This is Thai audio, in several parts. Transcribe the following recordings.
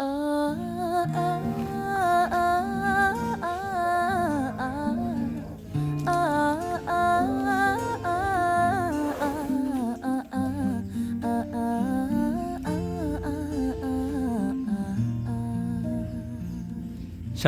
ช้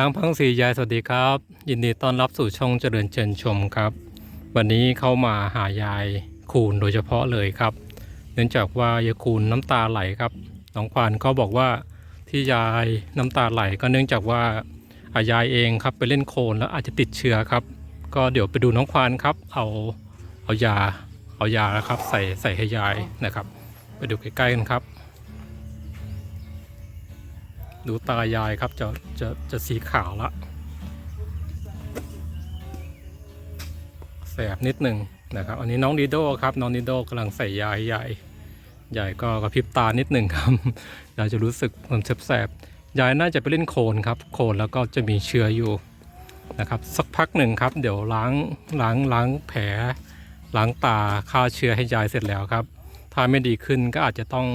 างพังสียายสวัสดีครับ ยินดีต้อนรับสู่ช่องเจริญเจริญชมครับ วันนี้เข้ามาหายายคูนโดยเฉพาะเลยครับ เนื่องจากว่ายายคูนน้ำตาไหลครับน้องควานก็บอกว่า ที่ยายน้ำตาไหลก็เนื่องจากว่าอายายเองครับไปเล่นโคลนแล้วอาจจะติดเชื้อครับ ก็เดี๋ยวไปดูน้องควานครับ เอาเอายาเอายาครับ ใส่ใส่ให้ยายนะครับ ไปดูใกล้ๆกันครับ ดูตายายครับจะจะจะสีขาวละแสบนิดหนึ่งนะครับ อันนี้น้องดิโดครับน้องดิโดกำลังใส่ยายใหญ่ใหญ่ก็กระพริบตานิดหนึ่งครับ ยายจะรู้สึกมันแสบๆยายน่าจะไปเล่นโคลนครับ โคลนแล้วก็จะมีเชื้ออยู่นะครับสักพักหนึ่งครับเดี๋ยวล้างล้างล้างแผลล้างตาฆ่าเชื้อให้ยายเสร็จแล้วครับ ถ้าไม่ดีขึ้นก็อาจจะต้อง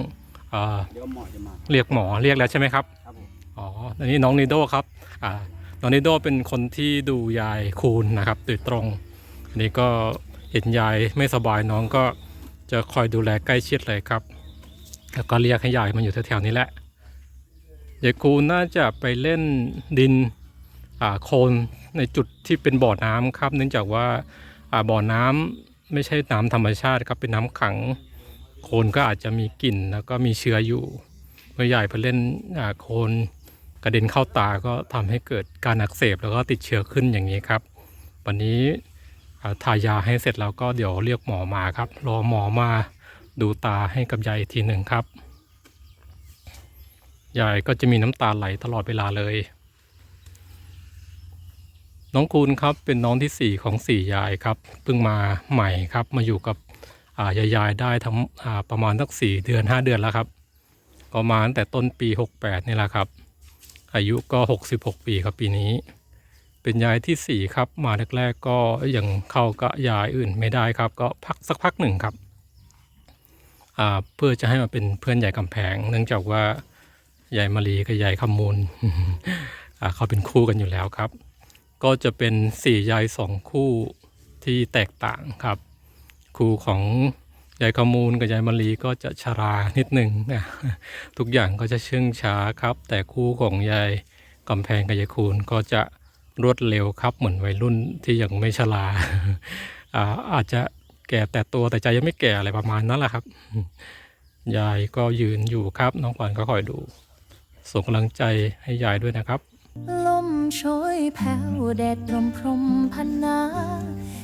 เออเดี๋ยวหมอจะมาเรียกหมอเรียกแล้วใช่ไหมครับครับผมอ๋ออันนี้น้องนิโดครับอ่าน้องนิโดเป็นคนที่ดูยายคูณนะครับโดยตรงอันนี้ก็เห็นยายไม่สบายน้องก็จะคอยดูแลใกล้ชิดเลยครับ แล้วก็เรียกให้ยายมาอยู่แถวๆนี้แหละยายคูน่าจะไปเล่นดินโคลนในจุดที่เป็นบ่อน้ำครับ เนื่องจากว่าบ่อน้ำไม่ใช่น้ำธรรมชาติครับเป็นน้ำขังโคลนก็อาจจะมีกลิ่นแล้วก็มีเชื้ออยู่เมื่อใหญ่ไปเล่นโคลนกระเด็นเข้าตาก็ทำให้เกิดการอักเสบแล้วก็ติดเชื้อขึ้นอย่างนี้ครับ วันนี้ทายาให้เสร็จแล้วก็เดี๋ยวเรียกหมอมาครับ รอหมอมา ดูตาให้กับยายอีกทีหนึ่งครับ ยายก็จะมีน้ำตาไหลตลอดเวลาเลย น้องคูณครับเป็นน้องที่สี่ของสี่ยายครับเพิ่งมาใหม่ครับมาอยู่กับอ่ายายได้ทั้งอ่าประมาณสักสี่เดือนห้าเดือนแล้วครับ ก็มาตั้งแต่ต้นปี 68 นี่แหละครับ อายุก็ 66 ปีครับปีนี้ เป็นยายที่ 4 ครับ มาแรก ๆ ก็ยังเข้ากับยายอื่นไม่ได้ครับ ก็พักสักพักหนึ่งครับ เพื่อจะให้มาเป็นเพื่อนใหญ่กำแพง เนื่องจากว่ายายมารีกับยายคำมูลเขาเป็นคู่กันอยู่แล้วครับ ก็จะเป็นสี่ยายสองคู่ที่แตกต่างครับ คู่ของยายขมูลกับยายมะลีก็จะชรานิดหนึ่งนะทุกอย่างก็จะเชื่องช้าครับ แต่คู่ของยายกำแพงกับยายคูณก็จะรวดเร็วครับเหมือนวัยรุ่นที่ยังไม่ชราอ่าอาจจะ แก่แต่ตัวแต่ใจยังไม่แก่อะไรประมาณนั้นแหละครับ ยายก็ยืนอยู่ครับ น้องขวัญก็คอยดู ส่งกำลังใจให้ยายด้วยนะครับ ลมโชยแผ่วแดดลมพรมพันนา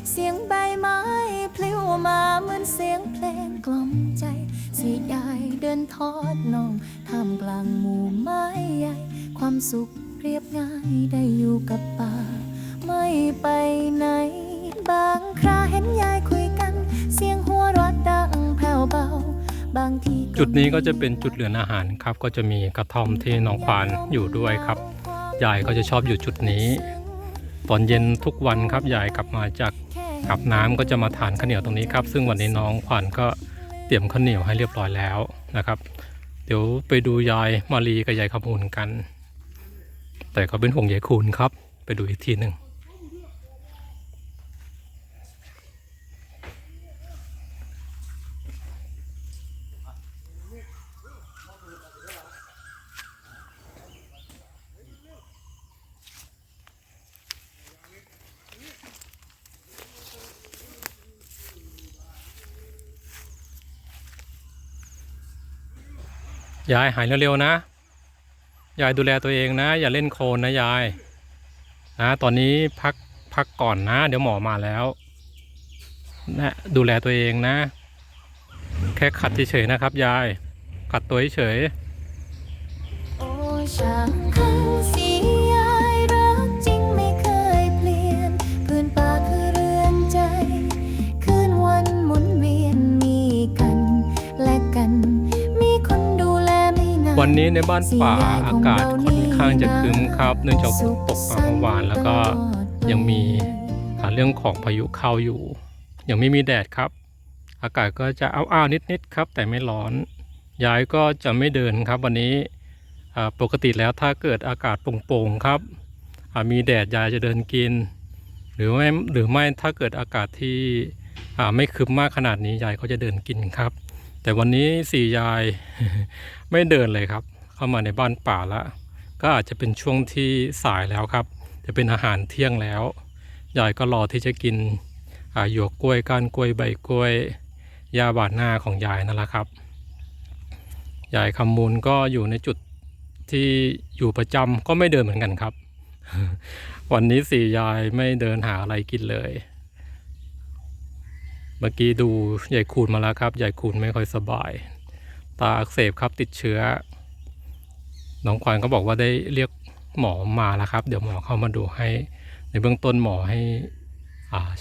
เสียงใบไม้พลิ้วมาเหมือนเสียงเพลงกล่อมใจสิยายเดินทอดน่องท่ามกลางหมู่ไม้ใหญ่ ความสุขเรียบง่ายได้อยู่กับป่า ไม่ไปไหน จุดนี้ก็จะเป็นจุดเหลือนอาหารครับ ก็จะมีกระท่อมที่น้องควานอยู่ด้วยครับ ยายก็จะชอบอยู่จุดนี้ ตอนเย็นทุกวันครับยายกลับมาจากอาบน้ำก็จะมาทานข้าวเหนียวตรงนี้ครับ ซึ่งวันนี้น้องขวัญก็เตรียมข้าวเหนียวให้เรียบร้อยแล้วนะครับ เดี๋ยวไปดูยายมารีกับยายขมูลกัน แต่ก็เป็นห่วงยายคูณครับ ไปดูอีกทีหนึ่ง ยายหายเร็วๆนะ ยายดูแลตัวเองนะ อย่าเล่นโคลนนะยาย นะ ตอนนี้พักพักก่อนนะ เดี๋ยวหมอมาแล้ว นะ ดูแลตัวเองนะ แค่ขัดเฉยๆนะครับ ยาย ขัดตัวเฉยๆ วันนี้ในบ้านป่าอากาศค่อนข้างจะครึ้มครับเนื่องจากฝนตกมาเมื่อวานแล้วก็ยังมีเรื่องของพายุเข้าอยู่ ยังไม่มีแดดครับ อากาศก็จะอ้าวๆนิดๆครับ แต่ไม่ร้อนยายก็จะไม่เดินครับ วันนี้ปกติแล้วถ้าเกิดอากาศโปร่งๆครับมีแดดยายจะเดินกิน หรือไม่หรือไม่ถ้าเกิดอากาศที่ไม่คึ้มมากขนาดนี้ยายก็จะเดินกินครับ แต่วันนี้สี่ยายไม่เดินเลยครับ เข้ามาในบ้านป่าละ ก็อาจจะเป็นช่วงที่สายแล้วครับ จะเป็นอาหารเที่ยงแล้ว ยายก็รอที่จะกินหยวกกล้วยก้านกล้วยใบกล้วย ยาบาดหน้าของยายนั่นแหละครับ ยายคำมูลก็อยู่ในจุดที่อยู่ประจำก็ไม่เดินเหมือนกันครับ วันนี้สี่ยายไม่เดินหาอะไรกินเลย เมื่อกี้ดูยายคูณมาแล้วครับยายคูณไม่ค่อยสบาย ตาอักเสบครับติดเชื้อ น้องควานก็บอกว่าได้เรียกหมอมาแล้วครับ เดี๋ยวหมอเข้ามาดูให้ ในเบื้องต้นหมอให้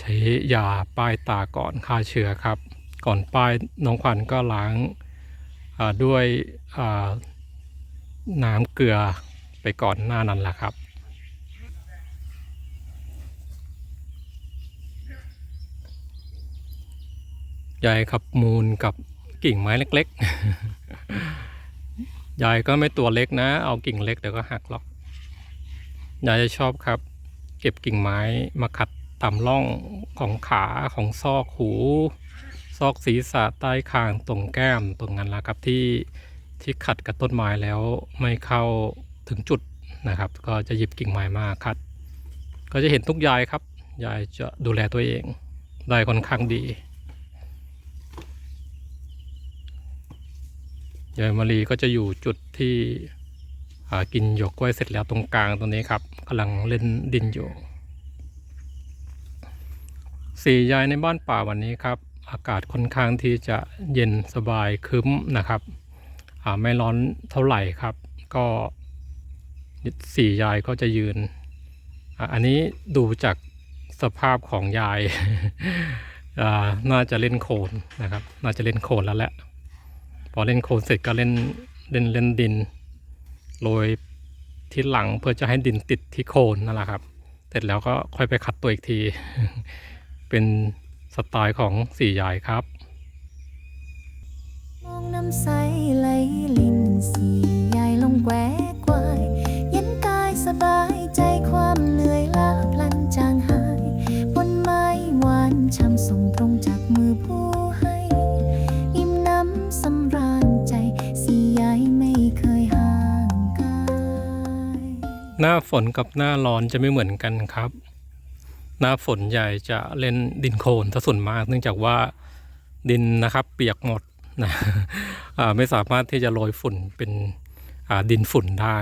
ใช้ยาป้ายตาก่อนฆ่าเชื้อครับ ก่อนป้ายน้องขวัญก็ล้างด้วยน้ำเกลือไปก่อนหน้านั้นแหละครับ ยายขับมูลกับกิ่งไม้เล็กๆ ยายก็ไม่ตัวเล็กนะ เอากิ่งเล็กเดี๋ยวก็หักหรอก ยายจะชอบครับ เก็บกิ่งไม้มาขัดตามร่องของขาของซอกหู ซอกศีรษะใต้คางตรงแก้มตรงนั้นละครับที่ที่ขัดกับต้นไม้แล้วไม่เข้าถึงจุดนะครับ ก็จะหยิบกิ่งไม้มาขัด ก็จะเห็นทุกยายครับ ยายจะดูแลตัวเองได้ค่อนข้างดี ยายมารีก็จะอยู่จุดที่กินหยวกกล้วยเสร็จแล้วตรงกลางตรงนี้ครับกำลังเล่นดินอยู่สี่ยายในบ้านป่าวันนี้ครับ อากาศค่อนข้างที่จะเย็นสบายคึ้มนะครับไม่ร้อนเท่าไหร่ครับ ก็สี่ยายก็จะยืนอ,อันนี้ดูจากสภาพของยาย น่าจะเล่นโคนนะครับ น่าจะเล่นโคนแล้วแหละ พอเล่นโคลนเสร็จก็เล่นเล่นเล่นดินโรยที่หลังเพื่อจะให้ดินติดที่โคนนั่นแหละครับ เสร็จแล้วก็ค่อยไปขัดตัวอีกที เป็นสไตล์ของสี่ยายครับมองน้ำใสไหลลินสี หน้าฝนกับหน้าร้อนจะไม่เหมือนกันครับ หน้าฝนใหญ่จะเล่นดินโคลนซะส่วนมาก เนื่องจากว่าดินนะครับ เปียกหมดนะไม่สามารถที่จะโรยฝุ่นเป็นดินฝุ่นได้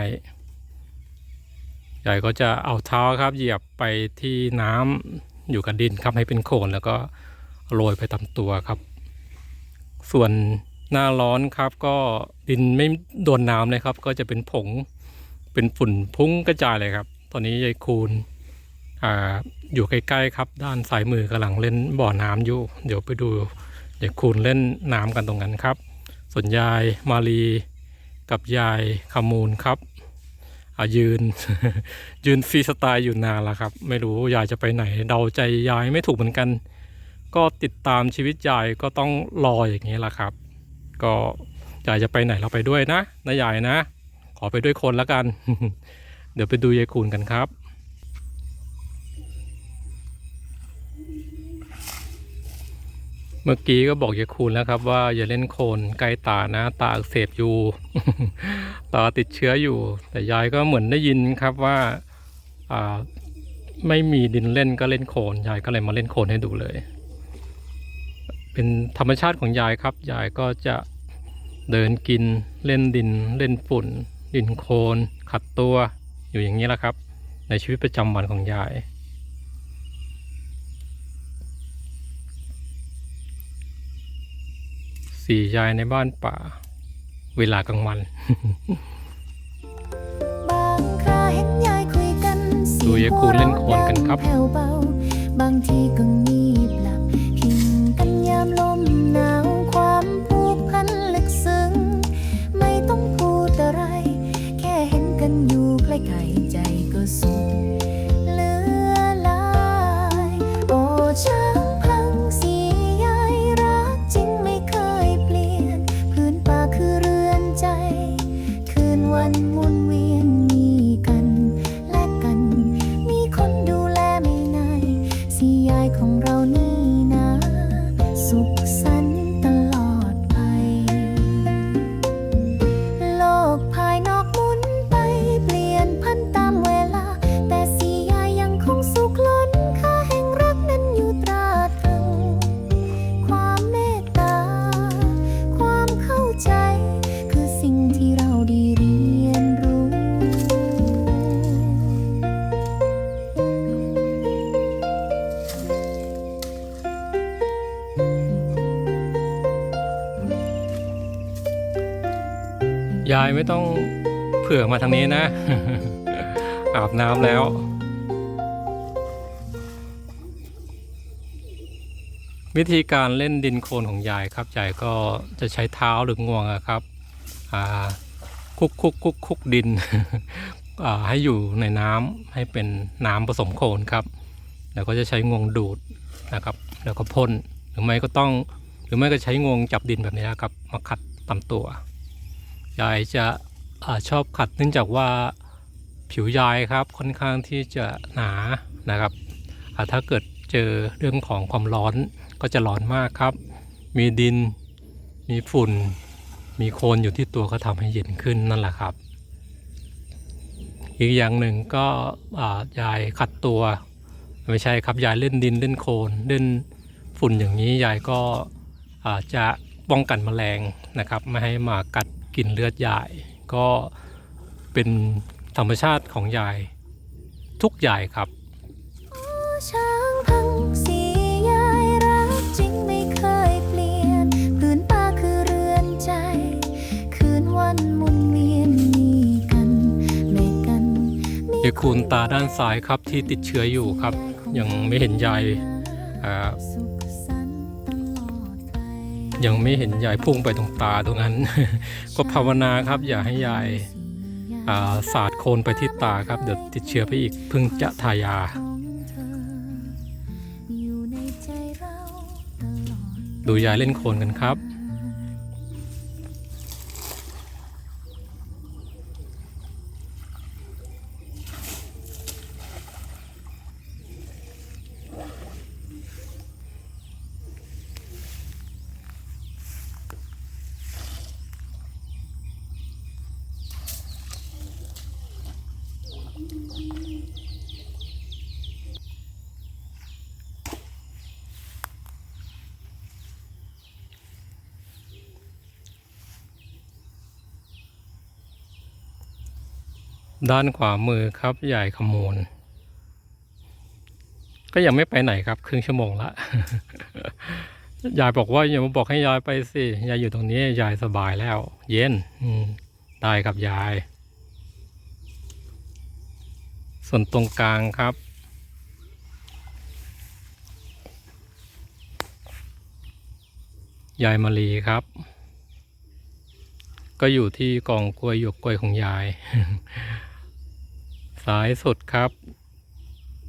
ใหญ่ก็จะเอาเท้าครับ เหยียบไปที่น้ำอยู่กับดินครับให้เป็นโคลนแล้วก็โรยไปตามตัวครับ ส่วนหน้าร้อนครับก็ดินไม่โดนน้ำเลยครับ ก็จะเป็นผง เป็นฝุ่นพุ่งกระจายเลยครับ ตอนนี้ยายคูณอ่าอยู่ใกล้ๆครับ ด้านซ้ายมือกำลังเล่นบ่อน้ำอยู่ เดี๋ยวไปดูยายคูณเล่นน้ำกันตรงนั้นครับ ส่วนยายมาลีกับยายขมูลครับอายืน ยืนฟรีสไตล์อยู่นานแล้วครับ ไม่รู้ยายจะไปไหน เดาใจยายไม่ถูกเหมือนกัน ก็ติดตามชีวิตยายก็ต้องรออย่างนี้แหละครับ ก็ยายจะไปไหนเราไปด้วยนะนะยายนะ ขอไปด้วยคนแล้วกัน เดี๋ยวไปดูยายคูณกันครับเมื่อกี้ก็บอกยายคูณแล้วครับว่าอย่าเล่นโคนใกลตานะตาอักเสบอยู่ตาติดเชื้ออยู่ แต่ยายก็เหมือนได้ยินครับว่าอ่าไม่มีดินเล่นก็เล่นโคนยายก็เลยมาเล่นโคนให้ดูเลย เป็นธรรมชาติของยายครับยายก็จะเดินกินเล่นดินเล่นฝุ่น ดินโคลนขัดตัวอยู่อย่างนี้แหละครับ ในชีวิตประจำวันของยาย สี่ยายในบ้านป่า เวลากลางวันบางคราเห็นยายคุยกันเสีดูยงยายคูณเล่นโคลนกันครับแผ่วเบาบางทีก็งีบ ของเรา ยายไม่ต้องเผื่อมาทางนี้นะ อาบน้ำแล้ว วิธีการเล่นดินโคลนของยายครับยายก็จะใช้เท้าหรืองวงครับคุกคุกคุกคุกดินให้อยู่ในน้ำให้เป็นน้ำผสมโคลนครับ แล้วก็จะใช้งวงดูดนะครับ แล้วก็พ่นหรือไม่ก็ต้องหรือไม่ก็ใช้งวงจับดินแบบนี้นะครับ มาขัดตามตัว ยายจะอชอบขัดเนื่องจากว่าผิวยายครับค่อนข้างที่จะหนานะครับถ้าเกิดเจอเรื่องของความร้อนก็จะร้อนมากครับ มีดิน มีฝุ่น มีโคลนอยู่ที่ตัวก็ทำให้เย็นขึ้นนั่นแหละครับ อีกอย่างหนึ่งก็ยายขัดตัว ไม่ใช่ครับยายเล่นดินเล่นโคลนเล่นฝุ่นอย่างนี้ยายก็อาจจะป้องกันแมลงนะครับ ไม่ให้มากัด กินเลือดยาย ก็เป็นธรรมชาติของยาย ทุกยายครับช้างพังสียายรักจริงไม่เคยเปลี่ยนผืนป่าคือเรือนใจ คืนวันหมุนเวียนมีกันแม่กันมียายคูณตาด้านซ้ายครับที่ติดเชื้ออยู่ครับ ยังไม่เห็นยาย ยังไม่เห็นยายพุ่งไปตรงตาตรงนั้น ก็ภาวนาครับ อย่าให้ยายศาสาดโคลนไปที่ตาครับเดี๋ยวติดเชื้อไปอีกพึ่งจะทายาดดูยายเล่นโคลนกันครับ ด้านขวามือครับยายขโมนก็ยังไม่ไปไหนครับ ครึ่งชั่วโมงละยายบอกว่าอย่ามาบอกให้ยายไปสิยายอยู่ตรงนี้ยายสบายแล้ว เย็นได้ครับยาย ส่วนตรงกลางครับ ยายมาลีครับ ก็อยู่ที่กองกล้วยหยวกกล้วยของยาย ซ้ายสุดครับ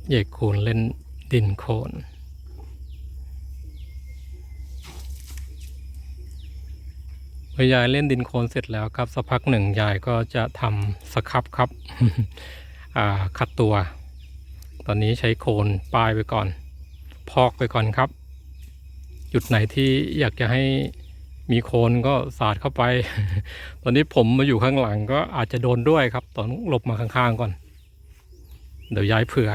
เอกคูณเล่นดินโคลนพอยายเล่นดินโคลนเสร็จแล้วครับสักพักหนึ่งยายก็จะทำสครับครับขัดตัว ตอนนี้ใช้โคลนป้ายไปก่อน พอกไปก่อนครับ จุดไหนที่อยากจะให้มีโคลนก็สาดเข้าไป ตอนนี้ผมมาอยู่ข้างหลังก็อาจจะโดนด้วยครับ ตอนหลบมาข้างๆก่อน เดี๋ยวย้ายเผื่อ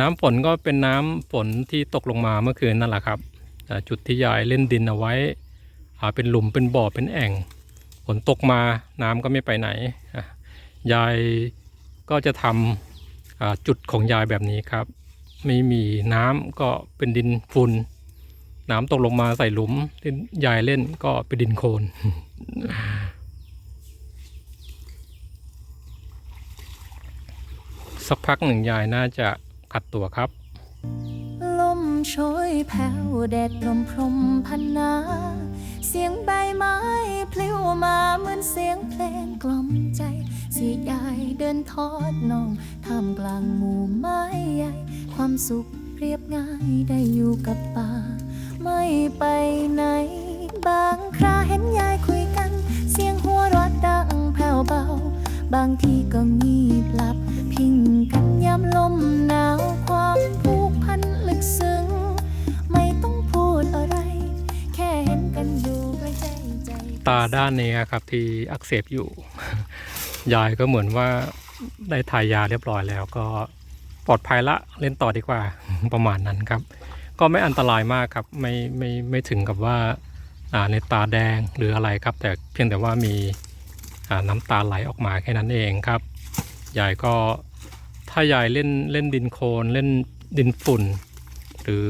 น้ำฝนก็เป็นน้ำฝนที่ตกลงมาเมื่อคืนนั่นแหละครับ จุดที่ยายเล่นดินเอาไว้เป็นหลุมเป็นบ่อเป็นแอ่งฝนตกมาน้ำก็ไม่ไปไหน ยายก็จะทำจุดของยายแบบนี้ครับ ไม่มีน้ำก็เป็นดินฝุ่น น้ำตกลงมาใส่หลุมที่ยายเล่นก็เป็นดินโคลนสักพักหนึ่งยายน่าจะขัดตัวครับ ลมโชยแผ่วแดดลมพรมพันนา เสียงใบไม้พลิ้วมาเหมือนเสียงเพลงกล่อมใจสียายเดินทอดน้องท่ามกลางหมู่ไม้ใหญ่ ความสุขเรียบง่ายได้อยู่กับป่า ไม่ไปไหน บางคราเห็นยายคุยกัน เสียงหัวเราะดังแผ่วเบา บางทีก็งีบหลับ พิงกันยามลมหนาวความผูกพันลึกซึ้ง ไม่ต้องพูดอะไร แค่เห็นกันอยู่ก็ใจใจตาด้านนี้ครับที่อักเสบอยู่ ยายก็เหมือนว่าได้ทายาเรียบร้อยแล้วก็ปลอดภัยละเล่นต่อดีกว่า ประมาณนั้นครับ ก็ไม่อันตรายมากครับไม่ไม่ไม่ถึงกับว่าในตาแดงหรืออะไรครับ แต่เพียงแต่ว่ามีน้ำตาไหลออกมาแค่นั้นเองครับยายก็ถ้ายายเล่นเล่นดินโคลนเล่นดินฝุ่น หรือ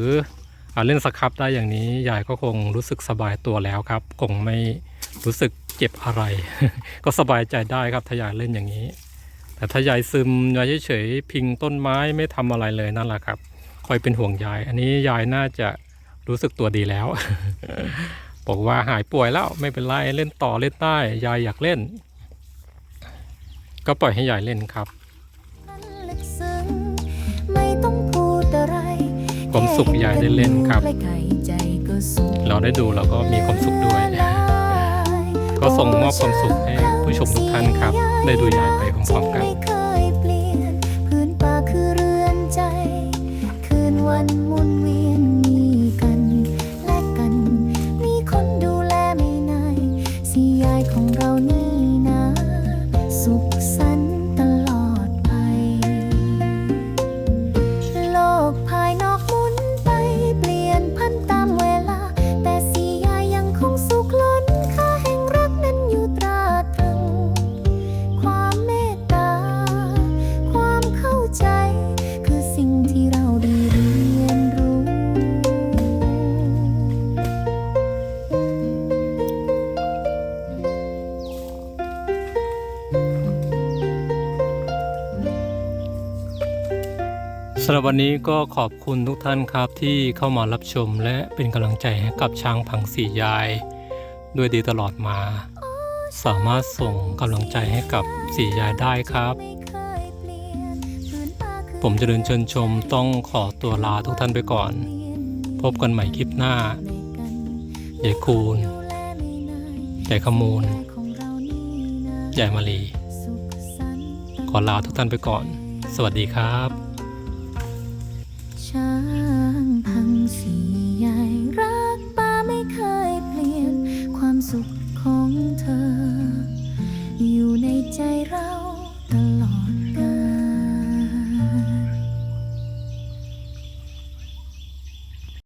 อเล่นสครับได้อย่างนี้ยายก็คงรู้สึกสบายตัวแล้วครับ คงไม่รู้สึกเจ็บอะไร ก็สบายใจได้ครับถ้ายายเล่นอย่างนี้ แต่ถ้ายายซึมยายเฉยๆพิงต้นไม้ไม่ทำอะไรเลยนั่นแหละครับ คอยเป็นห่วงยาย อันนี้ยายน่าจะรู้สึกตัวดีแล้ว บอกว่าหายป่วยแล้วไม่เป็นไรเล่นต่อเล่นได้ยายอยากเล่น ก็ปล่อยให้ยายเล่นครับนั้นลึกซึ้งไม่ต้องพูดอะไรความสุขยายได้เล่นครับใกล้ๆใจก็สุขเราได้ดูเราก็มีความสุขด้วย ก็ส่งมอบความสุขให้ผู้ชมทุกท่านครับ ได้ดูยายไปพร้อมๆกัน วันนี้ก็ขอบคุณทุกท่านครับที่เข้ามารับชมและเป็นกำลังใจให้กับช้างพังสียาย ด้วยดีตลอดมา สามารถส่งกำลังใจให้กับสียายได้ครับไม่เคยเปลี่ยนเชิญชมต้องขอตัวลาทุกท่านไปก่อน พบกันใหม่คลิปหน้าในกันยคูณดูแลไม่นายขมูลของเรานี่มาลีขอลาทุกท่านไปก่อน สวัสดีครับ